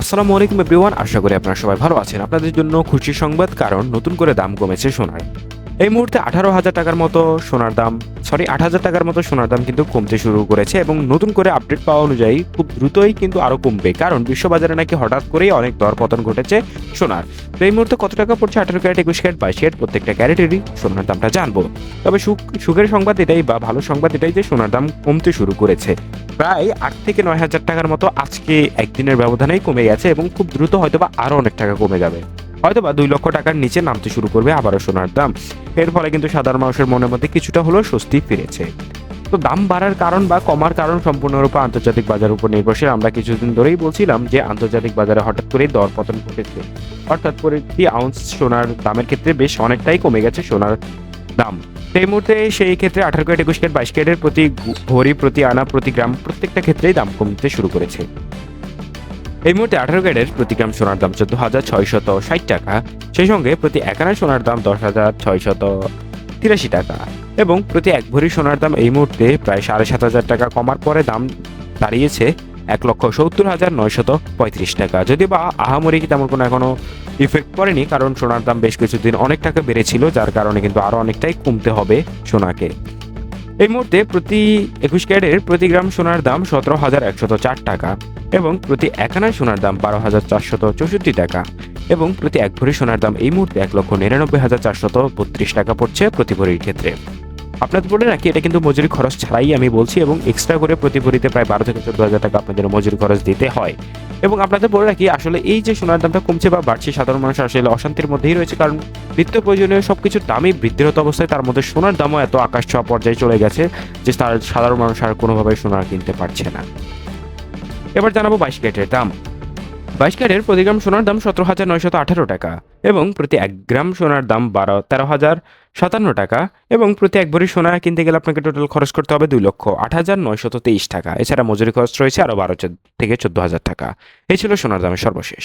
আসসালামু আলাইকুম, এভরিওয়ান। আশা করি আপনারা সবাই ভালো আছেন। আপনাদের জন্য খুশি সংবাদ, কারণ নতুন করে দাম কমেছে সোনার এই মুহূর্তে আঠারো হাজার টাকার মতো সোনার দাম সরি আট হাজার টাকার মতো সোনার দাম কিন্তু কমতে শুরু করেছে এবং নতুন করে আপডেট পাওয়া অনুযায়ী খুব দ্রুতই কিন্তু আরও কমবে। কারণ বিশ্ববাজারে নাকি হঠাৎ করেই অনেক দর পতন ঘটেছে সোনার। তো এই মুহূর্তে কত টাকা পড়ছে? আঠারো ক্যারেট, একুশ ক্যারেট, বাইশ ক্যারেট, প্রত্যেকটা ক্যারেটেরই সোনার দামটা জানব। তবে সুখ, সুখের সংবাদ এটাই বা ভালো সংবাদ এটাই যে সোনার দাম কমতে শুরু করেছে। প্রায় আট থেকে নয় হাজার টাকার মতো আজকে একদিনের ব্যবধানেই কমে গেছে এবং খুব দ্রুত হয়তো বা আরও অনেক টাকা কমে যাবে। হয়তো বা দুই লক্ষ টাকার নিচে নামতে শুরু করবে আবারও সোনার দাম। এর ফলে কিন্তু সাধারণ মানুষের মনের মধ্যে কিছুটা হলেও স্বস্তি ফিরেছে। তো দাম বাড়ার কারণ বা কমার কারণ সম্পূর্ণরূপে আন্তর্জাতিক বাজার উপর নির্ভরশীল। আমরা কিছুদিন ধরেই বলছিলাম যে আন্তর্জাতিক বাজারে হঠাৎ করেই দর পতন ঘটেছে। অর্থাৎ প্রতি আউন্স সোনার দামের ক্ষেত্রে বেশ অনেকটাই কমে গেছে সোনার দাম। সেই মুহূর্তে সেই ক্ষেত্রে আঠারো ক্যারেট, একুশ কেট বাইশ কেটের প্রতি ভরি প্রতি আনা, প্রতি গ্রাম প্রত্যেকটা ক্ষেত্রেই দাম কমতে শুরু করেছে। এই মুহূর্তে আঠারো ক্যারেট প্রতি গ্রাম সোনার দাম চোদ্দ হাজার ছয়শত ষাট টাকা। সেই সঙ্গে প্রতি এক আনা সোনার দাম দশ হাজার ছয়শত তিরাশি টাকা এবং প্রতি এক ভরি সোনার দাম এই মুহূর্তে প্রায় সাড়ে সাত হাজার টাকা কমার পরে দাম দাঁড়িয়েছে এক লক্ষ সত্তর হাজার নয়শত পঁয়ত্রিশ টাকা। যদি বা আহামরি তেমন কোনো এখনও ইফেক্ট পড়েনি, কারণ সোনার দাম বেশ কিছুদিন অনেক টাকা বেড়েছিল, যার কারণে কিন্তু আরও অনেকটাই কমতে হবে সোনাকে। এই মুহূর্তে প্রতি একুশ ক্যারেটের প্রতি গ্রাম সোনার দাম সতেরো হাজার একশত চার টাকা এবং প্রতি এক আনা সোনার দাম বারো হাজার চারশত চৌষট্টি টাকা এবং প্রতি এক ভরি সোনার দাম এই মুহূর্তে এক লক্ষ নিরানব্বই হাজার চারশত বত্রিশ টাকা পড়ছে প্রতি ভরির ক্ষেত্রে। আপনাদের বলে রাখি এটা কিন্তু মজুরি খরচ ছাড়াই আমি বলছি এবং এক্সট্রা করে প্রতি ভরিতে প্রায় বারো থেকে চোদ্দ হাজার টাকা আপনাদের মজুরি খরচ দিতে হয়। এবং আপনাদের বলে রাখি, আসলে এই যে সোনার দামটা কমছে বা বাড়ছে, সাধারণ মানুষ আসলে অশান্তির মধ্যেই রয়েছে। কারণ নিত্য প্রয়োজনীয় সব কিছুর দামই বৃদ্ধিরত অবস্থায়, তার মধ্যে সোনার দামও এত আকাশ ছোঁয়া পর্যায়ে চলে গেছে যে তার সাধারণ মানুষ আর কোনোভাবেই সোনার কিনতে পারছে না। এবার জানাব বাইশ ক্যারেটের দাম। বাইশ ক্যারেটের প্রতি গ্রাম সোনার দাম সতেরো হাজার নয়শত আঠারো টাকা। এবং প্রতি এক গ্রাম সোনার দাম বারো, তেরো হাজার সাতান্ন টাকা এবং প্রতি এক ভরি সোনা কিনতে গেলে আপনাকে টোটাল খরচ করতে হবে দুই লক্ষ আট হাজার নয়শত তেইশ টাকা। এছাড়া মজুরি খরচ রয়েছে আরও বারো থেকে চোদ্দ হাজার টাকা। এই ছিল সোনার দামের সর্বশেষ।